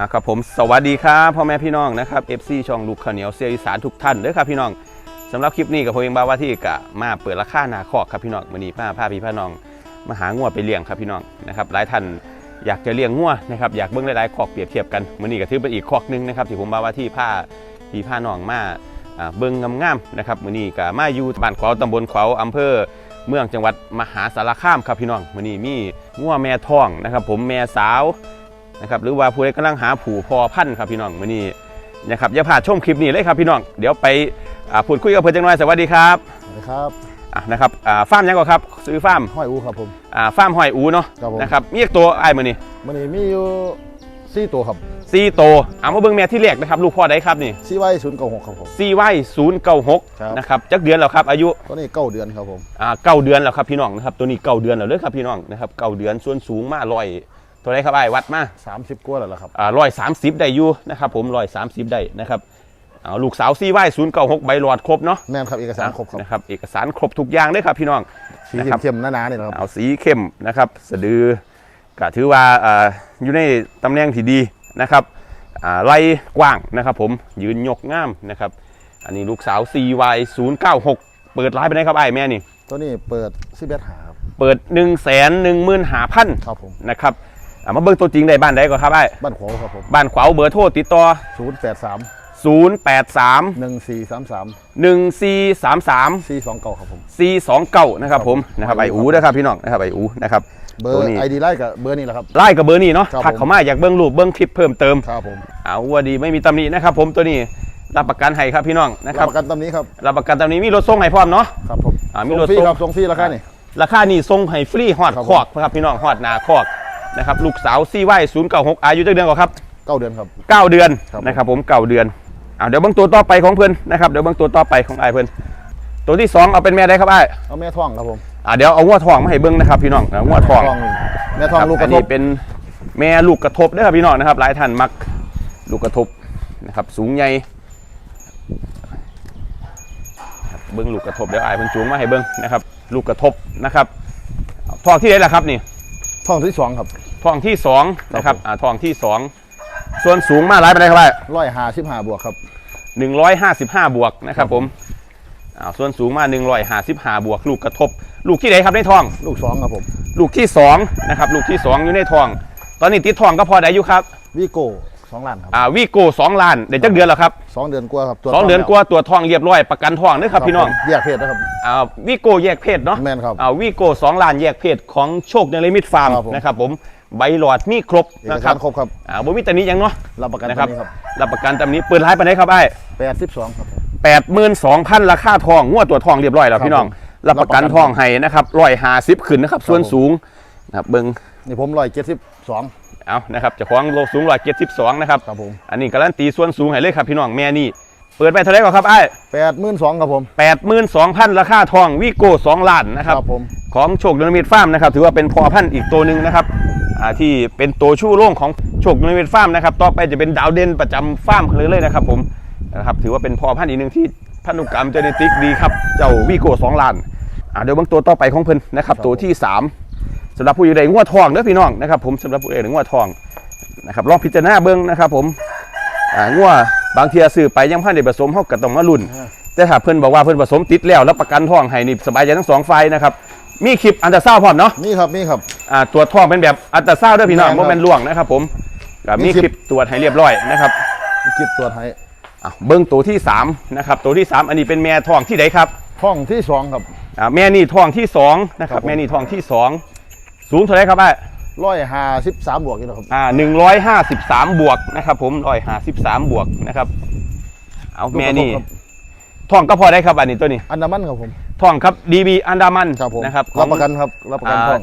อะครับผมสวัสดีครับพ่อแม่พี่น้องนะครับ FC ช่องลูกข้าวเหนียวเสียอีสานทุกท่านเด้อครับพี่น้องสำหรับคลิปนี้กับผมเองบาวว่าที่กะมาเปิดราคานาคอกครับพี่น้องวันนี้ป้าพาพี่พาน้องมาหางัวไปเลี้ยงครับพี่น้องนะครับหลายท่านอยากจะเลี้ยงงัวนะครับอยากเบิ้งหลายๆคอกเปรียบเทียบกันวันนี้ก็ถือเป็นอีกคอกหนึงนะครับที่ผมบาวว่าที่ผ้าพี่พาน้องมาอ่าเบิ้งงามๆนะครับวันนี้ก็มาอยู่บ้านขวาวตำบลขวาวอำเภอ เมืองจังหวัดมหาสารคามครับพี่น้องวันนี้มีงัวแม่ท้องนะครับผมแม่สาว นะครับหรือว่าผู้ใดกำลังหาผูพอพันธุ์ครับพี่น้องมื้อนี้นะครับอย่าพลาดชมคลิปนี้เลยครับพี่น้องเดี๋ยวไปอ่าพูดคุยกับเพื่อนจังหน่อยสวัสดีครับสวัสดีครับอะนะครับอ่าฟาร์มยังก่อนครับซื้อฟาร์มห้อยอูครับผม อ่าฟาร์มหอยอูเนาะครับผม นะครับมีอีกตัวไอ้ายมื้อนี้มันนี้มีอยู่สี่ตัวครับซีโตวเอามาเบิ่งแม่ที่แรกนะครับลูกพ่อใดครับนี่ซีไว้ศูนย์เก้าหกครับผม ซีไว้ศูนย์เก้าหกครับ นะครับจักเดือนแล้วครับอายุ ตัวนี้เก้าเดือนครับผม อ่าเก้าเดือนแล้วครับพี่น้องนะครับตัวนี้เก้าเดือนแล้วเลยครับพี่น้องนะครับเก้าเดือนส่วนสูงมาร้อย ตัวไหนครับไอ้ายวัดมาสามสิบกว่าแล้วล่ะครับร้อยสามสิบได้อยู่นะครับผมร้อยสามสิบได้นะครับเอาลูกสาวซีไว้ศูนย์เก้าหกใบหลอดครบเนาะแม่นครับเอกสารครบครับนะครับเอกสารครบทุกอย่างเลยครับพี่น้องสีนะครับ เข้มๆหนาๆนี่นะครับเอาสีเข้มนะครับ สะดือก็ถือว่าอ่าอยู่ในตำแหน่งที่ดีนะครับอ่าไล่กว้างนะครับ ผมยืนยกงามนะครับ อันนี้ลูกสาว CY 0 9 6เปิดร้านไปไหนครับไอ้ายแม่นี่ ตัวนี้เปิดสิบเอ็ดหาครับ เปิด1 1 1 5 0 0 0 ครับผม นะครับ อ่ามาเบิ่งตัวจริงได้บ้านใดก่อนครับไอ้ายบ้านขวาวครับผมบ้านขวาวเบอร์โทรติดต่อ ศูนย์แปดสาม083 หนึ่งสี่สามสาม1433 สี่สองเก้าครับผม 429นะครับผมนะครับไออูนะครับพี่น้องนะครับไออูนะครับเบอตัวร์นี้ไอดีไล่กับเบอร์นี่แหละครับ ไล่กับเบอร์นี้เนาะครับ ทักผมเข้ามาอยากเบิ้งรูปเบิ้งคลิปเพิ่มเติม ครับผมเอาว่าดีไม่มีตำหนินะครับผมตัวนี้รับประกันให้ครับพี่น้องนะครัรับบประกันตำนี้ครับ รับประกันตำหนิมีรถส่งให้พร้อมเนาะ ครับผมอ่ามีส่งรถฟรีส่ง ครับส่งฟรีราคานี่ ราคานี่ส่งให้ฟรีฮอดครับคอกนะครับพี่น้องฮอดหนาคอก นะครับลูกสาวซีไว้ศูนย์เก้าหกอายุจักเดือนก่อนครับเก้าเดือนครับ เก้าเดือนครับผมนะครับผมเก้าเดือนเอาเดี๋ยวเบิ้งตัวต่อไปของเพื่อนนะครับเดี๋ยวเบิ้งตัวต่อไปของไอ้ายเพื่อนตัวที่สองเอาเป็นแม่ได้ครับไอ้ายเอาแม่ท้องครับผมอ่าเดี๋ยวเอางวดทองมาให้เบิ้งนะครับพี่น้องเอางวดทอง แม่ท้องครับลูกกอัระนทนี้บเป็นแม่ลูกกระทบเด้อครับพี่น้องนะครับ หลายท่านมักลูกกระทบนะครับ สูงใหญ่ครับเบิ้งลูกกระทบเดี๋ยวอายเพิ่นจูงมาให้เบิ้งนะครับ ลูกกระทบนะครับทองที่ไหนล่ะครับนี่ ท้องที่สองครับ ทองที่สองนะครับผมอ่าทองที่สองส่วนสูงมาหลายไปไหนใดครับร้อยห้าสิบห้าบวกครับหนึ่งร้อยห้าสิบห้าบวกนะครับผมอ่าส่วนสูงมาหนึ่งร้อยห้าสิบห้าบวก ลูกกระทบ ลูกที่ไหนครับในทอง ลูกสองครับผม ลูกที่สองนะครับ ลูกที่สองอยู่ในทอง ตอนนี้ติดทองก็พอได้อยู่ครับวีโก้ สองล้านครับอ่าวีโก้สองล้านเดี๋ยวจักเดือนแล้วครับสองเดือนกว่าครับตัวสองเดือนกว่าตัวทองเรียบร้อยประกันทองเด้อครับพี่น้องแยกเพศนะครับอ่าวีโก้แยกเพศเนาะแมนครับอ่าวีโก้สองล้านแยกเพศของโชคเนลิมิตฟาร์มครับผมนะครับผมใบหลอดมีครบเอกนะคสารับรครบครับอ่าบ่มีแต่นี้ยังเนาะรับประกันนะตครับรงนี้ครับรับประกันตำนี้เปิดร้านไปไหนครับไอ้แปดสิบสองครับผมแปดหมื่นสองพันราคาทองงวดตัวทองเรียบร้อยแล้วครับพี่น้องผมรับประกันรับประกันทองให้นะครับร้อยห้าสิบขึ้นนะครับส่วนผมสูงนะครับเบิ้งนี่ผมร้อยเจ็ดสิบสอง เอานะครับเจะคล้าของโลสูงร้อยเจ็ดสิบสองนะครับครับผมอันนี้การันตีส่วนสูงให้เลยครับพี่น้องแม่นี่เปิดไปเท่าไหร่ก่อนครับไอ้แปดหมื่นสองครับผมแปดหมื่นสองพันราคาทองวีโก้สองล้านนะครับผมของโชคยูนิมิตฟาร์มนะครับถือว่าเป็นพอพันธุ์อีกตัวหนึ่งนะครับอ่าที่เป็นตัวชู่โล่งของโชคยูนิมิตฟาร์มนะครับต่อไปจะเป็นดาวเด่นประจำฟาร์มเลยเลยนะครับผมนะครับถือว่าเป็นพอพันธุ์อีกหนึ่งที่พันธุกรรมเจเนติกดีครับเจ้าวีโก้สองล้านอ่าเดี๋ยวเบางตัวต่อไปของเพิ่นนะครับตัวที่สาม สำหรับผู้อยู่ในงวดทองเด้อพี่น้องนะครับผมสำหรับผู้อยู่ในงวดทองนะครับลองพิจารณาเบิ้งนะครับผมอ่างวดบางเทียซื้อไปยังพันได้ผสมเฮาก็ต้องมาลุ้นแต่ถ้าเพิ่นบอกว่าเพิ่นผสมติดแล้วแล้วประกันท้องให้นี่สบายใจทั้งสองฝ่ายนะครับมีคลิปอันตราซาวด์พร้อมเนาะนี่ครับนี่ครับอ่าตรวจท้องเป็นแบบอัลตราซาวด์ด้วยพี่น้องแม่นครับโมเมนล่วงนะครับผมก็มีมีคคลิปลิปตรวจให้เรียบร้อยนะครับมีคลิปตรวจให้อะเบิ้งตัวที่3นะครับตัวที่ 3 อันนี้เป็นแม่ท้องที่ไหนครับท้องที่สองครับอ่าแม่นี่ท้องที่2นะครับครับผมแม่นี่ท้องที่2 สูงเท่าไหรครับอะร้อยห้าสิบสามบวกนี่นะครับอ่า153บวกนะครับ ผม153บวกนะครับ เอาแม่นี่ลูกกระทบครับท้องก็พอได้ครับอันนี้ตัวนี้อันดามันครับผมท้องครับ DB อันดามันครับผมนะครับรับประกันครับรับประกันท้อง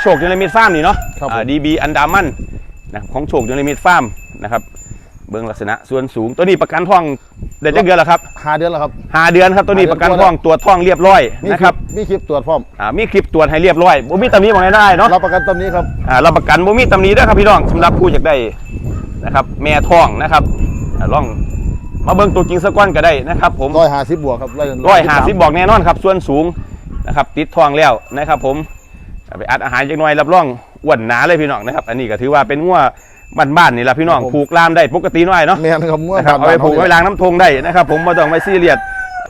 โชคยูนิมิตฟาร์มนี่เนาะครับผมอ่าดีบีอันดามันนะครับของโชคยูนิมิตฟาร์มนะครับ เบื้องลักษณะส่วนสูงตัวนี้ประกันท่องเดือนจะเดือนแล้วครับห้าเดือนแล้วครับหาเดือนครับตัวนี้ห้าเดืปอนระกันกว่าท่องตรวจท่องเรียบร้อยมีนะครับมีคลิปตรวจพร้อมอ่ามีคลิปตรวจให้เรียบร้อยบ่มีตำหนี้บอกให้ได้เนาะรับประกันตำนี้ครับอ่ารับประกันบ่มีตำหนี้ด้วยครับพี่น้องสำหรับผู้อยากได้นะครับ แม่ท่องนะครับอ่าลองมาเบิ่งตัวจริงสักก้อนก็ได้นะครับ ผมร้อยห้าสิบบวกครับร้อยห้าสิบบอกแน่นอนครับส่วนสูงนะครับติดทองแล้วนะครับ ผมเอาไปอัดอาหารจักหน่อยรับรองอ้วนหนาเลยพี่น้องนะครับ อันนี้ก็ถือว่าเป็นงัว บ้านๆนี่แหละพี่น้องครับผม ผูกลามได้ปกติหน่อยเนาะแม่นครับงัวนะครับบ้เอาไปนๆผูกนี่ไว้ล้างน้ำทงได้นะครับ ผมบ่ต้องไปซีเรียส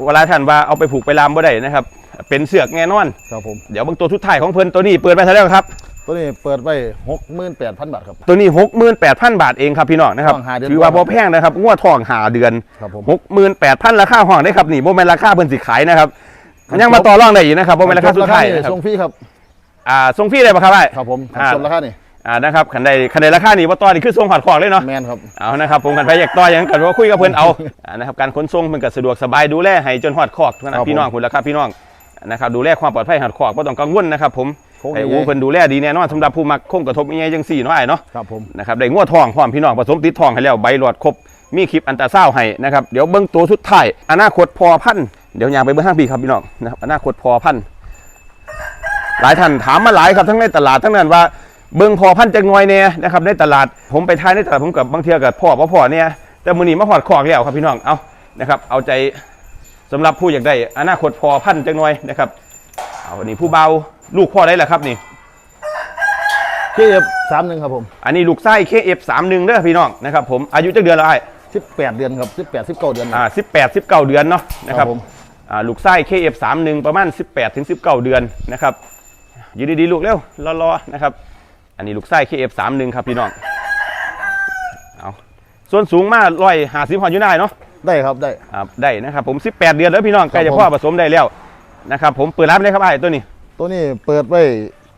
เวลาท่านว่าเอาไปผูกไปลามบ่ได้นะครับ เป็นเสือกแน่นอน ครับผม เดี๋ยวเบางตัวทุดท้ายของเพิ่นตัวนี้เปิดไปเท่าไหร่ครับ ตัวนี้เปิดไว้หกหมื่นแปดพันบาทครับ ตัวนี้ 68,000 บาทเองครับพี่น้องนะครับ ทองห้าเดือนถือว่าบ่แพงนะครับงวดทองหาเดือน ครับผม 68,000 ราคาห้องได้ครับนี่บ่แม่นราคาเพิ่นสิขายนะครับยังมาต่อรองได้อีกนะครับบ่แม่นราคาสุดท้ายนี่นะครับส่งฟรีครับ อ่าส่งฟรีได้ป่ะครับไอ้ครับผมอ่าจบราคานี่ อ่านะครับคันใดคันใดราคานี่บ่ต่อนี่คือส่งหอดของเลยเนาะแมนครับ เอานะครับผมกันไปอยากต่อหยังกันว่าคุยกับเพิ่นเอาอ่านะครับการขนส่งมันก็สะดวกสบายดูแลให้จนหอดคอกนะพี่น้องคุณละครับพี่น้องนะครับดูแลความปลอดภัยหอดคอกบ่ต้องกังวลนะครับผมโค้งไอ้ใหญ่อูเพิ่นดูแลดีแน่นอนสำหรับผู้มักคงกระทบยังไงจังซี่เนาะไอ้เนาะ ครับผม นะครับได้งวดทองพร้อมพี่น้องผสมติดทองให้แล้วใบหลอดครบมีคลิปอันตราซาวด์ให้นะครับเดี๋ยวเบิ่งตัวสุดท้ายอนาคตพอพันธุ์เดี๋ยวยางไปเบิ่งห้างพี่ครับพี่น้องนะครับอนาคตพอพันธุ์หลายท่านถามมาหลายครับทั้งในตลาดทั้งนั้นว่า เบิ่งพอพันธุ์จะงอยแน่นะครับในตลาดผมไปทายในตลาดผมกับบางเทียกับพ่อบ่พ่อเนี่ยแต่มื้อนี้มาหอดคอกแล้วครับพี่น้องเอานะครับ เอาใจสำหรับผู้อยากได้อนาคตพอพันธุ์จังหน่อยนะครับเอาอันนี้ผู้เบาลูกพ่อได้แหละครับนี่เคฟสามหนึ่งครับผม อันนี้ลูกไส้ KF31 เด้อพี่น้องนะครับผมอายุจักเดือนแล้วไอ้สิบแปดเดือนครับสิบแปดสิบเก้าเดือนอ่า18 19เดือนเนาะนะครับผมอ่าลูกไส้ KF31 ประมาณ18ถึง19เดือนนะครับอยู่ดีๆลูกเร็วรอๆนะครับ อันนี้ลูกไส้ KF31 ครับพี่น้องเอาส่วนสูงมากร้อยหาสิบหออยู่ได้เนาะได้ครับได้อ่าได้นะครับผม 18 เดือนแล้วพี่น้องใกล้จะพ่อผสมได้แล้วนะครับผมเปิดรับเลยครับไอ้ตัวนี้ ตัวนี้เปิดไว้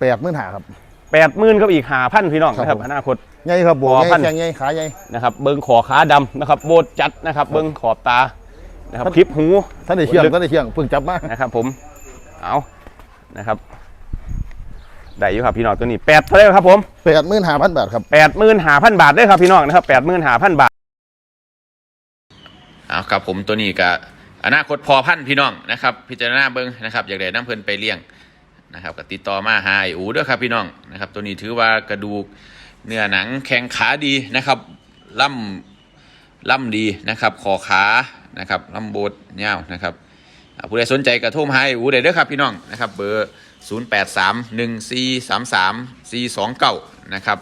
แปดหมื่นหาครับ80,000ครับอีก5,000พี่น้องนะครับครับผมอนาคตใหญ่ครับบวกอ๋อใหพัญ่นแข้งใหญ่ขาใหญ่นะครับเบิ้งขอขาดำนะครับโบดจัดนะครับ เบิ้งขอบตานะครับคลิปหูท่านได้เชื่องท่านได้เชื่องเพิ่งจับมานะครับผมเอานะครับ ได้อยู่ครับพี่น้องตัวนี้แปดเท่าไหรครับผมแปดหมื่นห้าพันบาทครับแปดหมื่นห้าพันบาทได้ครับพี่น้องนะครับแปดหมื่นห้าพันบาทเอาครับผมตัวนี้ก็อนาคตพอพันพี่น้องนะครับ พิจารณาเบิ้งนะครับอยากได้น้ำเพลินไปเลี้ยงนะครับก็ติดต่อมาหาไอ้อูด้วยครับพี่น้องนะครับ ตัวนี้ถือว่ากระดูกเนื้อหนังแข็งขาดีนะครับล่ำล่ำดีนะครับคอขานะครับล่ำโบดเงาวนะครับอ่าผู้ใดสนใจกระโทรมาให้อูได้เด้อครับพี่น้องนะครับ เบอร์ 0 8 3 1 4 3 3 4 2 9 นะครับ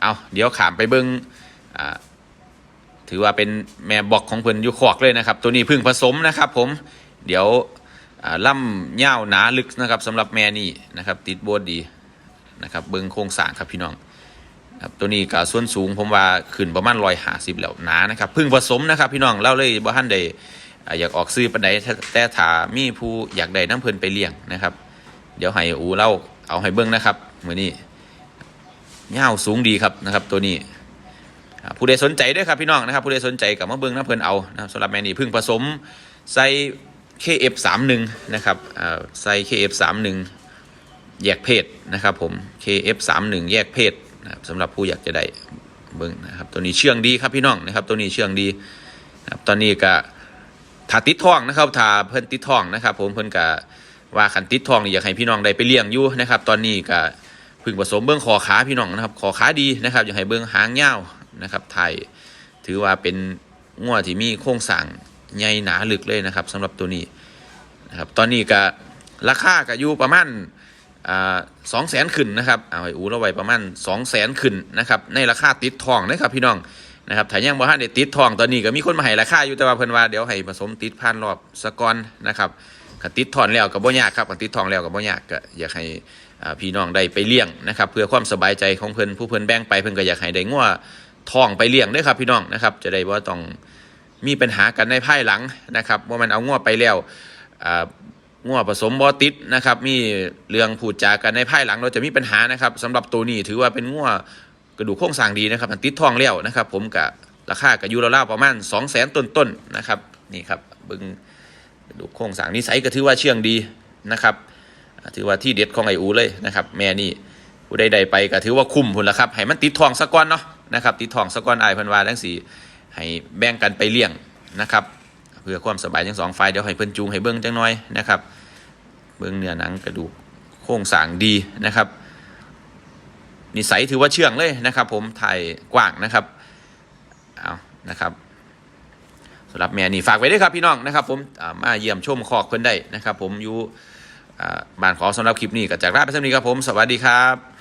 เอาเดี๋ยวขามไปเบิ้งถือว่าเป็นแม่บอกของเพิ่นอยู่ขอกเลยนะครับ ตัวนี้พึ่งผสมนะครับผม เดี๋ยวล่ำเง่าหนาลึกนะครับสำหรับแม่นี่นะครับ ติดโบดดีนะครับเบิ้งโครงสร้างครับพี่น้องครับตัวนี้กับส่วนสูงผมว่าขึ้นประมาณร้อยหาสิบแล้วหนานะครับพึ่งผสมนะครับพี่น้องเล่าเลยบ่ทันได้อ่าอยากออกซื้อปันใดแต่ถามีผู้อยากได้น้ำเพลินไปเลี้ยงนะครับ เดี๋ยวให้อูเล่าเอาให้เบิ้งนะครับมือนี้เงาสูงดีครับนะครับ ตัวนี้ผู้ใดสนใจด้วยครับพี่น้องนะครับผู้ใดสนใจกับมาเบิ้งน้ำเพลินเอานะสำหรับแมนี่พึ่งผสมใส่ KF31 นะครับอ่าใส่ KF31 แยกเพศนะครับผม KF31 แยกเพศนะครับสำหรับผู้อยากจะได้เบิ้งนะครับตัวนี้เชื่องดีครับพี่น้องนะครับตัวนี้เชื่องดีนะครับตอนนี้ก็ถ้าติดท่องนะครับถ้าเพิ่นติดท่องนะครับ ผมเพิ่นก็ ว่าขันติดทองนี่อยากให้พี่น้องได้ไปเลี้ยงอยู่นะครับ ตอนนี้ก็พึ่งผสมเบื้องคอขาพี่น้องนะครับคอขาดีนะครับอยากให้เบื้องหางยาวนะครับไทยถือว่าเป็นงัวที่มีโครงสร้างใหญ่หนาลึกเลยนะครับสำหรับตัวนี้นะครับตอนนี้ก็ราคาก็อยู่ประมาณสองแสนขึ้นนะครับเอาไอ้อูเราไว้ประมาณ2 0 0แสนขึ้นนะครับในราคาติดทองนะครับพี่น้องนะครับถ้ายังบ่ทันได้ติดทองตอนนี้ก็มีคนมาให้ราคาอยู่แต่ว่าเพิ่นว่าเดี๋ยวให้ผสมติดพันรอบสะกอนนะครับ คันติดทอนแล้วก็บ่ยากครับคันติดทองแล้วก็บ่ยากก็อยากให้พี่น้องได้ไปเลี้ยงนะครับเพื่อความสบายใจของเพิ่นผู้เพิ่นแบ่งไปเพิ่นก็อยากให้ได้งัวทองไปเลี้ยงด้วยครับพี่น้องนะครับจะได้บ่าต้องมีปัญหากันในภายหลังนะครับว่ามันเอางัวไปแล้วอ่างัวผสมบ่ติดนะครับมีเรื่องพูดจากันในภายหลังเราจะมีปัญหานะครับสำหรับตัวนี้ถือว่าเป็นงัวกระดูกโครงสร้างดีนะครับมันติดทองแล้วนะครับ ผมกับราคากับยูโรล่าประมาณ 2 0 0แสนต้นๆนะครับนี่ครับบึง กระดูกโครงสร้างนิสัยก็ถือว่าเชื่องดีนะครับ ถือว่าที่เด็ดของไออูเลยนะครับ แม่นี่ผู้ใดๆไปก็ถือว่าคุ้มพุ่นละครับให้มันติดทองสักก้อนเนาะนะครับติดทองสักก้อนไอพันวาทั้งสี่ให้แบ่งกันไปเลี้ยงนะครับเพื่อความสบายทั้งสองฝ่ายเดี๋ยวให้เพิ่นจูงให้เบิ้งจังน้อยนะครับ เบิ้งเนื้อหนังกระดูกโครงสร้างดีนะครับนิสัยถือว่าเชื่องเลยนะครับ ผมถ่ายกว้างนะครับเอานะครับำหรับแม่นี่ฝากไว้ด้วยครับพี่น้องนะครับ ผมมาเยี่ยมชมคอกเพิ่นได้นะครับ ผมอยู่บ้านขอสำหรับคลิปนี้ก็จากลาไปสำนี้ครับผม สวัสดีครับ